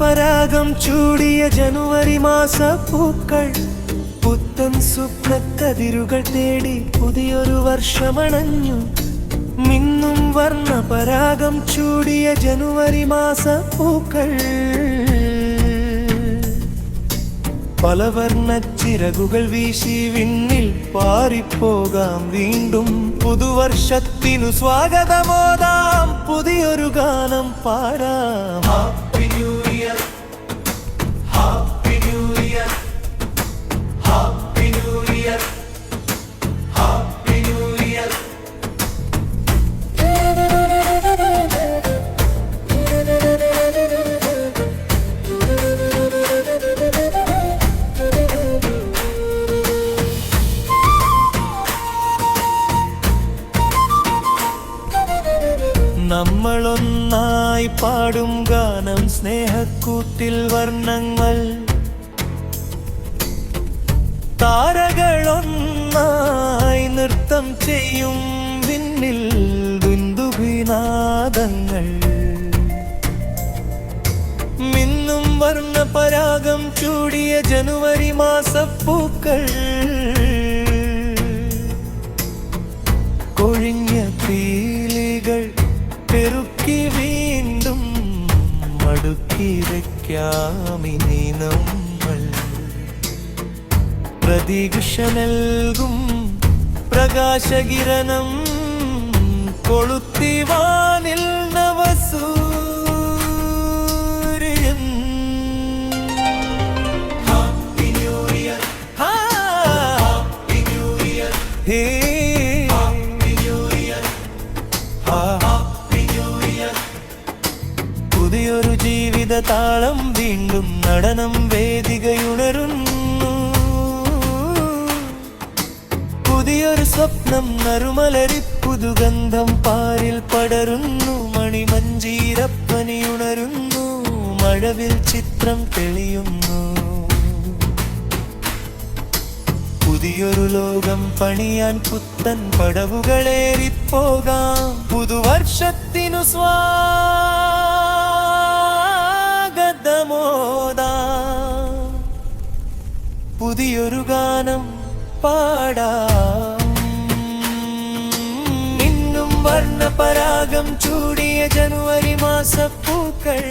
പരാഗം ചൂടിയ ജനുവരി മാസ പൂക്കൾ. പുത്തൻ സ്വപ്നക്കതിരുകൾ തേടി പുതിയൊരു വർഷമണഞ്ഞു. മിന്നും വർണ പരാഗം ചൂടിയ ജനുവരി മാസ പൂക്കൾ. പലവർണ ചിറകുകൾ വീശി വിണ്ണിൽ പാറിപ്പോകാം വീണ്ടും. പുതുവർഷത്തിനു സ്വാഗതമോദാം പുതിയൊരു ഗാനം പാടാം. നമ്മളൊന്നായി പാടും ഗാനം സ്നേഹക്കൂത്തിൽ വർണങ്ങൾ. താരകളൊന്നായി നൃത്തം ചെയ്യും വിണ്ണിൽ ബിന്ദുവിനാദങ്ങൾ മിന്നും വർണ പരാഗം ചൂടിയ ജനുവരി മാസപ്പൂക്കൾ. കൊഴിഞ്ഞ പീലികൾ പെറുക്കി വീണ്ടും മടുക്കി വയ്ക്കാമിനി നമ്മൾ. പ്രതീക്ഷ നൽകും പ്രകാശകിരണം. കൊളുത്തി ജീവിത താളം വീണ്ടും നടനം വേദികയുണരുന്നു. പുതിയൊരു സ്വപ്നം നറുമലരി പുതുഗന്ധം പാരിൽ പടരുന്നു. മണിമഞ്ചീരപ്പനിയുണരുന്നു. മഴവിൽ ചിത്രം തെളിയുന്നു. പുതിയൊരു ലോകം പണിയാൻ പുത്തൻ പടവുകളേറിപ്പോകാം. പുതുവർഷത്തിനു സ്വാഗതമോദാം പുതിയൊരു ഗാനം പാടാം. ഇന്നും വർണ പരാഗം ചൂടിയ ജനുവരി മാസപ്പൂക്കൾ